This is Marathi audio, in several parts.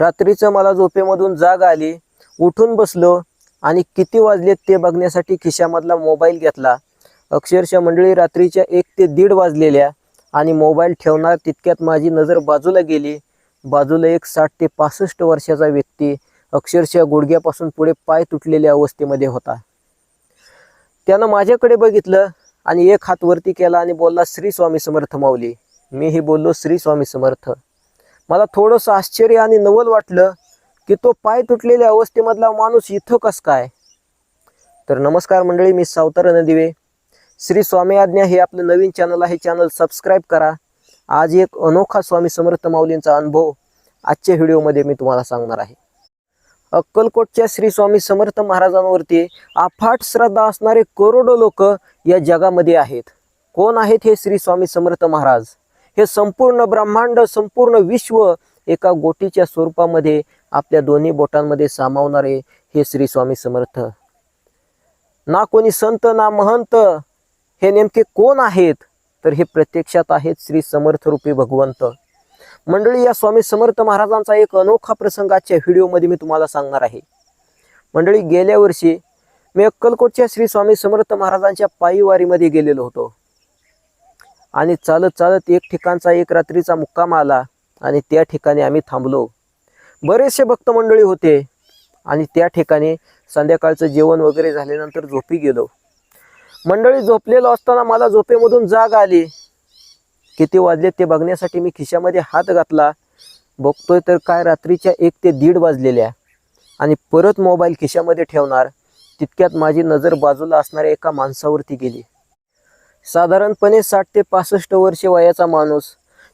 रात्रीचं मला झोपेमधून जाग आली उठून बसलो आणि किती वाजलेत ते बघण्यासाठी खिशामधला मोबाईल घेतला. अक्षरशः मंडळी रात्रीच्या एक ते दीड वाजलेल्या आणि मोबाईल ठेवणार तितक्यात माझी नजर बाजूला गेली. बाजूला एक साठ ते पासष्ट वर्षाचा व्यक्ती अक्षरशः गुडघ्यापासून पुढे पाय तुटलेल्या अवस्थेमध्ये होता. त्यानं माझ्याकडे बघितलं आणि एक हात वरती केला आणि बोलला श्री स्वामी समर्थ माऊली. मीही बोललो श्री स्वामी समर्थ. मला थोडंसं आश्चर्य आणि नवल वाटलं की तो पाय तुटलेल्या अवस्थेमधला माणूस इथं कस काय? तर नमस्कार मंडळी मी सावतारा नदिवे. श्री स्वामी आज्ञा हे आपलं नवीन चॅनल आहे. चॅनल सबस्क्राईब करा. आज एक अनोखा स्वामी समर्थ माऊलींचा अनुभव आजच्या व्हिडिओमध्ये मी तुम्हाला सांगणार आहे. अक्कलकोटच्या श्री स्वामी समर्थ महाराजांवरती अफाट श्रद्धा असणारे करोडो लोक या जगामध्ये आहेत. कोण आहेत हे श्री स्वामी समर्थ महाराज? हे संपूर्ण ब्रह्मांड संपूर्ण विश्व एका गोटीच्या स्वरूपामध्ये आपल्या दोन्ही बोटांमध्ये सामावणारे हे श्री स्वामी समर्थ. ना कोणी संत ना महंत हे नेमके कोण आहेत? तर हे प्रत्यक्षात आहेत श्री समर्थ रूपी भगवंत. मंडळी या स्वामी समर्थ महाराजांचा एक अनोखा प्रसंग आजच्या व्हिडिओमध्ये मी तुम्हाला सांगणार आहे. मंडळी गेल्या वर्षी मी अक्कलकोटच्या श्री स्वामी समर्थ महाराजांच्या पायीवारीमध्ये गेलेलो होतो. आणि चालत चालत एक ठिकाणचा एक रात्रीचा मुक्काम आला आणि त्या ठिकाणी आम्ही थांबलो. बरेचसे भक्त मंडळी होते आणि त्या ठिकाणी संध्याकाळचं जेवण वगैरे झाल्यानंतर झोपी गेलो. मंडळी झोपलेलो असताना मला झोपेमधून जाग आली. किती वाजले ते बघण्यासाठी मी खिशामध्ये हात घातला. बघतोय तर काय रात्रीच्या एक ते दीड वाजलेल्या आणि परत मोबाईल खिशामध्ये ठेवणार. तितक्यात माझी नजर बाजूला असणाऱ्या एका माणसावरती गेली. साधारणपणे साठ ते पासष्ट वर्षे वयाचा माणूस.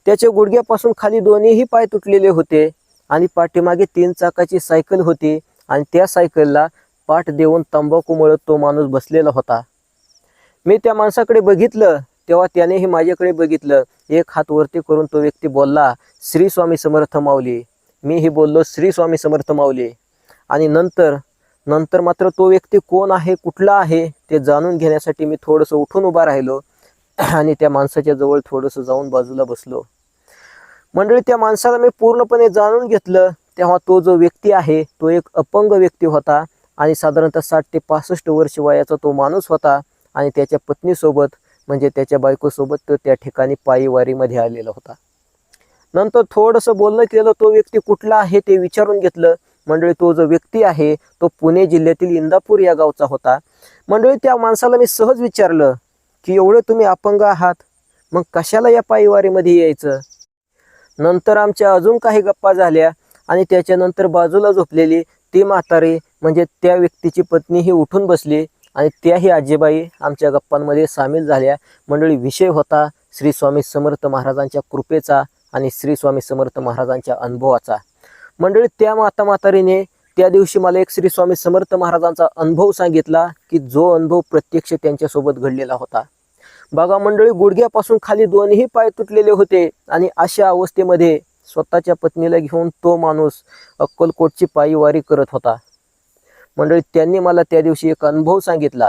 त्याच्या गुडघ्यापासून खाली दोन्हीही पाय तुटलेले होते आणि पाठीमागे तीन चाकाची सायकल होती आणि त्या सायकलला पाठ देऊन तंबाखू मळत तो माणूस बसलेला होता. मी त्या माणसाकडे बघितलं तेव्हा त्यानेही माझ्याकडे बघितलं. एक हात वरती करून तो व्यक्ती बोलला श्री स्वामी समर्थ माऊली. मीही बोललो श्री स्वामी समर्थ माऊली. आणि नंतर नंतर मात्र तो व्यक्ती कोण आहे कुठला आहे ते जाणून घेण्यासाठी मी थोडंसं उठून उभा राहिलो आणि त्या माणसाच्या जवळ थोडंसं जाऊन बाजूला बसलो. मंडळी त्या माणसाला मी पूर्णपणे जाणून घेतलं तेव्हा तो जो व्यक्ती आहे तो एक अपंग व्यक्ती होता आणि साधारणतः साठ ते पासष्ट वर्ष वयाचा तो माणूस होता आणि त्याच्या पत्नीसोबत म्हणजे त्याच्या बायकोसोबत तो त्या ठिकाणी पायीवारीमध्ये आलेला होता. नंतर थोडंसं बोलणं केलं तो व्यक्ती कुठला आहे ते विचारून घेतलं मंडळी तो जो व्यक्ती आहे तो पुणे जिल्ह्यातील इंदापूर या गावचा होता. मंडळी त्या माणसाला मी सहज विचारलं की एवढे तुम्ही अपंग आहात? मग कशाला या पायीवारीमध्ये यायचं? नंतर आमच्या अजून काही गप्पा झाल्या आणि त्याच्यानंतर बाजूला झोपलेली ती म्हातारी म्हणजे त्या व्यक्तीची पत्नी ही उठून बसली आणि त्याही आजीबाई आमच्या गप्पांमध्ये सामील झाल्या. मंडळी विषय होता श्री स्वामी समर्थ महाराजांच्या कृपेचा आणि श्री स्वामी समर्थ महाराजांच्या अनुभवाचा. मंडळी त्या माता म्हातारीने त्या दिवशी मला एक श्री स्वामी समर्थ महाराजांचा अनुभव सांगितला की जो अनुभव प्रत्यक्ष त्यांच्यासोबत घडलेला होता. बघा मंडळी गुडघ्यापासून खाली दोन्ही पाय तुटलेले होते आणि अशा अवस्थेमध्ये स्वतःच्या पत्नीला घेऊन तो माणूस अक्कलकोटची पायीवारी करत होता. मंडळी त्यांनी मला त्या दिवशी एक अनुभव सांगितला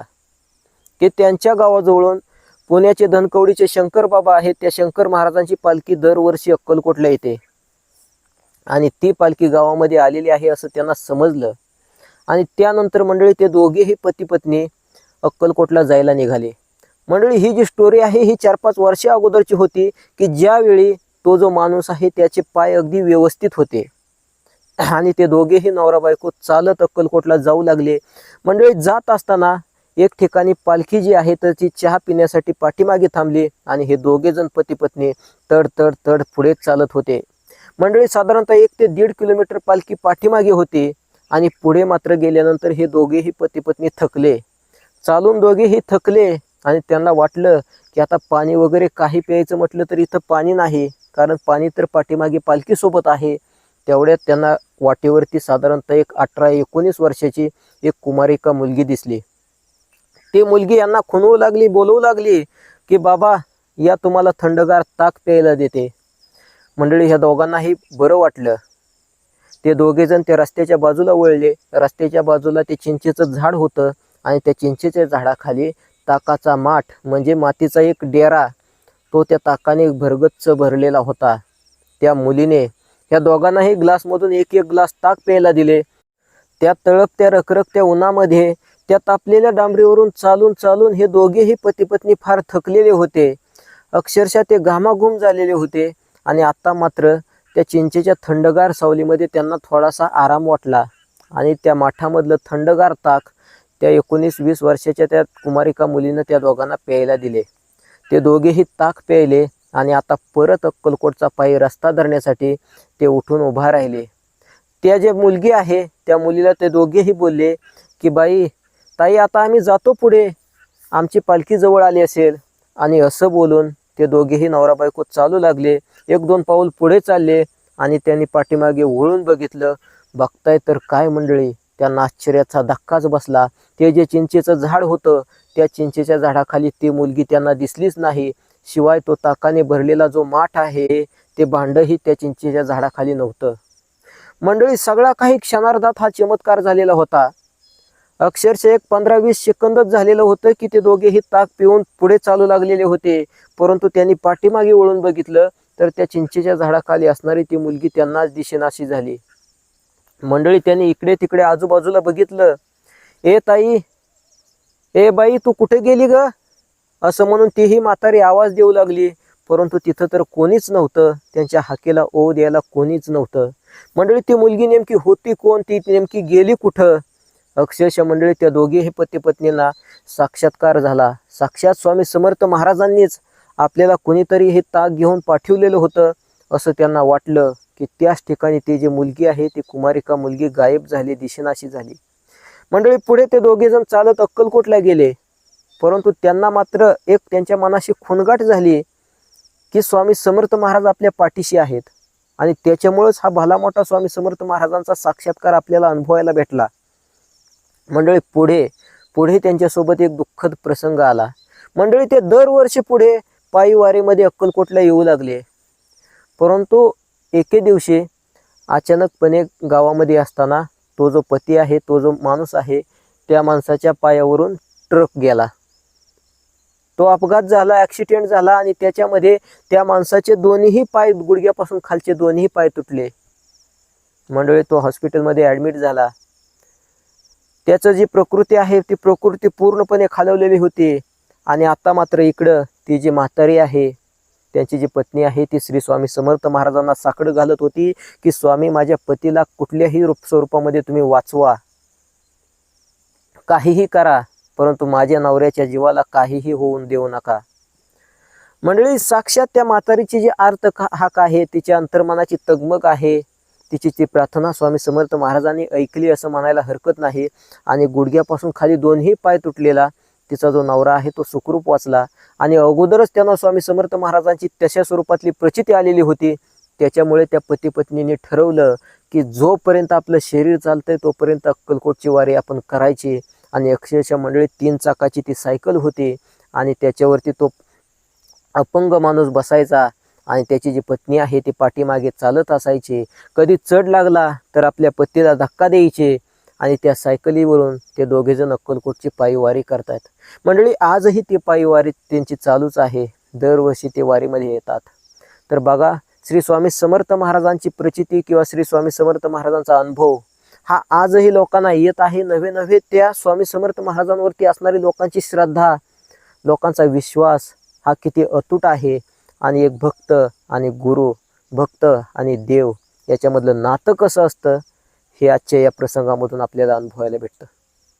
की त्यांच्या गावाजवळून पुण्याचे धनकवडीचे शंकर बाबा आहेत. त्या शंकर महाराजांची पालखी दरवर्षी अक्कलकोटला येते. आणि ती पालखी गावामध्ये आलेली आहे असं त्यांना समजलं. आणि त्यानंतर मंडळी ते दोघेही पती पत्नी अक्कलकोटला जायला निघाले. मंडळी ही जी स्टोरी आहे ही चार पाच वर्षा अगोदरची होती की ज्यावेळी तो जो माणूस आहे त्याचे पाय अगदी व्यवस्थित होते. आणि ते दोघेही नवरा बायको चालत अक्कलकोटला जाऊ लागले. मंडळी जात असताना एक ठिकाणी पालखी जी आहे तर ती चहा पिण्यासाठी पाठीमागे थांबली आणि हे दोघेजण पती पत्नी तड तड तड पुढे चालत होते. मंडळी साधारणतः एक ते दीड किलोमीटर पालखी पाठीमागे होती आणि पुढे मात्र गेल्यानंतर हे दोघेही पती पत्नी थकले. चालून दोघेही थकले आणि त्यांना वाटलं की आता पाणी वगैरे काही प्यायचं म्हटलं तर इथं पाणी नाही कारण पाणी तर पाठीमागे पालखीसोबत आहे. तेवढ्यात त्यांना वाटेवरती साधारणतः एक अठरा एकोणीस वर्षाची एक कुमारिका मुलगी दिसली. ती मुलगी यांना खुणवू लागली बोलवू लागली की बाबा या तुम्हाला थंडगार ताक प्यायला देते. मंडळी ह्या दोघांनाही बरं वाटलं. ते दोघेजण त्या रस्त्याच्या बाजूला वळले. रस्त्याच्या बाजूला ते चिंचेचं झाड होतं आणि त्या चिंचेच्या झाडाखाली ताकाचा माठ म्हणजे मातीचा एक डेरा तो त्या ताकाने भरगच्च भरलेला होता. त्या मुलीने ह्या दोघांनाही ग्लासमधून एक एक ग्लास ताक प्यायला दिले. त्या तळपत्या रखरखत्या उन्हामध्ये त्या तापलेल्या डांबरीवरून चालून चालून हे दोघेही पतीपत्नी फार थकलेले होते. अक्षरशः ते घामाघूम झालेले होते. आणि आत्ता मात्र त्या चिंचेच्या थंडगार सावलीमध्ये त्यांना थोडासा आराम वाटला. आणि त्या माठामधलं थंडगार ताक त्या एकोणीस वीस वर्षाच्या त्या कुमारिका मुलीनं त्या दोघांना प्यायला दिले. ते दोघेही ताक प्यायले आणि आता परत अक्कलकोटचा पायी रस्ता धरण्यासाठी ते उठून उभा राहिले. त्या जे मुलगी आहे त्या मुलीला ते दोघेही बोलले की बाई ताई आता आम्ही जातो पुढे. आमची पालखी जवळ आली असेल. आणि असं बोलून ते दोघेही नवरा बायको चालू लागले. एक दोन पाऊल पुढे चालले आणि त्यांनी पाठीमागे वळून बघितलं बघताय तर काय मंडळी त्यांना आश्चर्याचा धक्काच बसला. ते जे चिंचेचं झाड होतं त्या चिंचेच्या झाडाखाली ती मुलगी त्यांना दिसलीच नाही. शिवाय तो ताकाने भरलेला जो माठ आहे ते भांडंही त्या चिंचेच्या झाडाखाली नव्हतं. मंडळी सगळा काही क्षणार्धात हा चमत्कार झालेला होता. अक्षरशः एक पंधरा वीस सेकंदच झालेलं होतं की ते दोघेही ताक पिऊन पुढे चालू लागलेले होते. परंतु त्यांनी पाठीमागे वळून बघितलं तर त्या चिंचेच्या झाडाखाली असणारी ती मुलगी त्यांनाच दिशेनाशी झाली. मंडळी त्यांनी इकडे तिकडे आजूबाजूला बघितलं. ए ताई ए बाई तू कुठे गेली ग? असं म्हणून तीही म्हातारी आवाज देऊ लागली. परंतु तिथं तर कोणीच नव्हतं. त्यांच्या हाकेला ओ द्यायला कोणीच नव्हतं. मंडळी ती मुलगी नेमकी होती कोण? ती नेमकी गेली कुठं? अक्षरशः मंडळी त्या दोघेही पती पत्नीला साक्षात्कार झाला. साक्षात स्वामी समर्थ महाराजांनीच आपल्याला कोणीतरी हे ताक घेऊन पाठवलेलं होतं असं त्यांना वाटलं की त्याच ठिकाणी ती जी मुलगी आहे ती कुमारिका मुलगी गायब झाली दिशेनाशी झाली. मंडळी पुढे ते दोघे जण चालत अक्कलकोटला गेले. परंतु त्यांना मात्र एक त्यांच्या मनाशी खुणगाट झाली की स्वामी समर्थ महाराज आपल्या पाठीशी आहेत. आणि त्याच्यामुळेच हा भला मोठा स्वामी समर्थ महाराजांचा साक्षात्कार आपल्याला अनुभवायला भेटला. मंडळी पुढे पुढे त्यांच्यासोबत एक दुःखद प्रसंग आला. मंडळी ते दरवर्षी पुढे पायीवारीमध्ये अक्कलकोटला येऊ लागले. परंतु एके दिवशी अचानकपणे गावामध्ये असताना तो जो पती आहे तो जो माणूस आहे त्या माणसाच्या पायावरून ट्रक गेला. तो अपघात झाला ॲक्सिडेंट झाला आणि त्याच्यामध्ये त्या माणसाचे दोन्ही पाय गुडघ्यापासून खालचे दोन्ही पाय तुटले. मंडळी तो हॉस्पिटलमध्ये ॲडमिट झाला. त्याचं जी प्रकृती आहे ती प्रकृती पूर्णपणे खालवलेली होती. आणि आता मात्र इकडं ती जी म्हातारी आहे त्यांची जी पत्नी आहे ती श्री स्वामी समर्थ महाराजांना साकडं घालत होती की स्वामी माझ्या पतीला कुठल्याही रूप स्वरूपामध्ये तुम्ही वाचवा. काहीही करा परंतु माझ्या नवऱ्याच्या जीवाला काहीही होऊन देऊ नका. मंडळी साक्षात त्या म्हातारीची जी आर्त हाक आहे तिच्या अंतर्मनाची तगमग आहे. तिची ती प्रार्थना स्वामी समर्थ महाराजांनी ऐकली असं म्हणायला हरकत नाही. आणि गुडघ्यापासून खाली दोन्ही पाय तुटलेला तिचा जो नवरा आहे तो सुखरूप वाचला. आणि अगोदरच त्यांना स्वामी समर्थ महाराजांची तशा स्वरूपातली प्रचिती आलेली होती. त्याच्यामुळे त्या पती पत्नीने ठरवलं की जोपर्यंत आपलं शरीर चालतंय तोपर्यंत अक्कलकोटची वारी आपण करायची. आणि अक्षरशः मंडळी तीन चाकाची ती सायकल होती. आणि त्याच्यावरती तो अपंग माणूस बसायचा. आणि त्याची जी पत्नी आहे ती पाठीमागे चालत असायचे. कधी चढ लागला तर आपल्या पत्नीला धक्का द्यायचे आणि त्या सायकलीवरून ते दोघेजण अक्कलकोटची पायीवारी करतात मंडळी आजही ती पायीवारी त्यांची चालूच आहे. दरवर्षी ते वारीमध्ये येतात. तर बघा श्री स्वामी समर्थ महाराजांची प्रचिती किंवा श्री स्वामी समर्थ महाराजांचा अनुभव हा आजही लोकांना येत आहे. नवे नवे त्या स्वामी समर्थ महाराजांवरती असणारी लोकांची श्रद्धा लोकांचा विश्वास हा किती अतूट आहे. आणि एक भक्त आणि गुरु भक्त आणि देव याच्यामधलं नातं कसं असतं हे आजच्या या प्रसंगामधून आपल्याला अनुभवायला भेटतं.